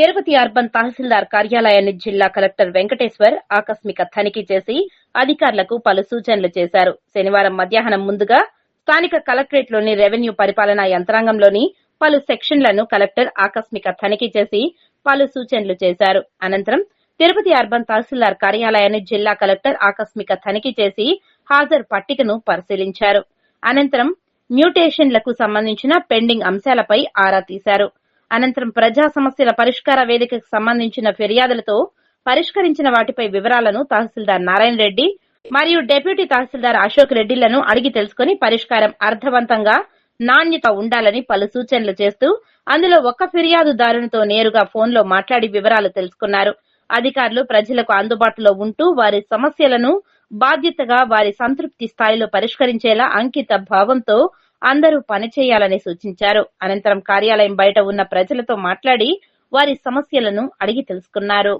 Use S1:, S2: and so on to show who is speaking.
S1: Tirupati urban తహసీల్దార్ కార్యాలయాన్ని జిల్లా collector Venkateshwar ఆకస్మిక తనిఖీ చేసి అధికారులకు పలు సూచనలు చేశారు. శనివారం మధ్యాహ్నం ముందుగా స్థానిక కలెక్టరేట్లోని రెవెన్యూ పరిపాలనా యంత్రాంగంలోని పలు సెక్షన్లను కలెక్టర్ ఆకస్మిక తనిఖీ చేసి పలు సూచనలు చేశారు. అనంతరం తిరుపతి అర్బన్ తహసీల్దార్ కార్యాలయాన్ని జిల్లా కలెక్టర్ ఆకస్మిక తనిఖీ చేసి హాజరు పట్టికను పరిశీలించారు. అనంతరం మ్యూటేషన్లకు సంబంధించిన పెండింగ్ అంశాలపై ఆరా తీశారు. అనంతరం ప్రజా సమస్యల పరిష్కార వేదికకు సంబంధించిన ఫిర్యాదులతో పరిష్కరించిన వాటిపై వివరాలను తహసీల్దార్ నారాయణ రెడ్డి మరియు డిప్యూటీ తహసీల్దార్ అశోక్ రెడ్డిలను అడిగి తెలుసుకుని పరిష్కారం అర్థవంతంగా నాణ్యత ఉండాలని పలు సూచనలు చేస్తూ అందులో ఒక్క ఫిర్యాదుదారునితో నేరుగా ఫోన్లో మాట్లాడి వివరాలు తెలుసుకున్నారు. అధికారులు ప్రజలకు అందుబాటులో ఉంటూ వారి సమస్యలను బాధ్యతగా వారి సంతృప్తి స్థాయిలో పరిష్కరించేలా అంకిత భావంతో అందరూ పనిచేయాలని సూచించారు. అనంతరం కార్యాలయం బయట ఉన్న ప్రజలతో మాట్లాడి వారి సమస్యలను అడిగి తెలుసుకున్నారు.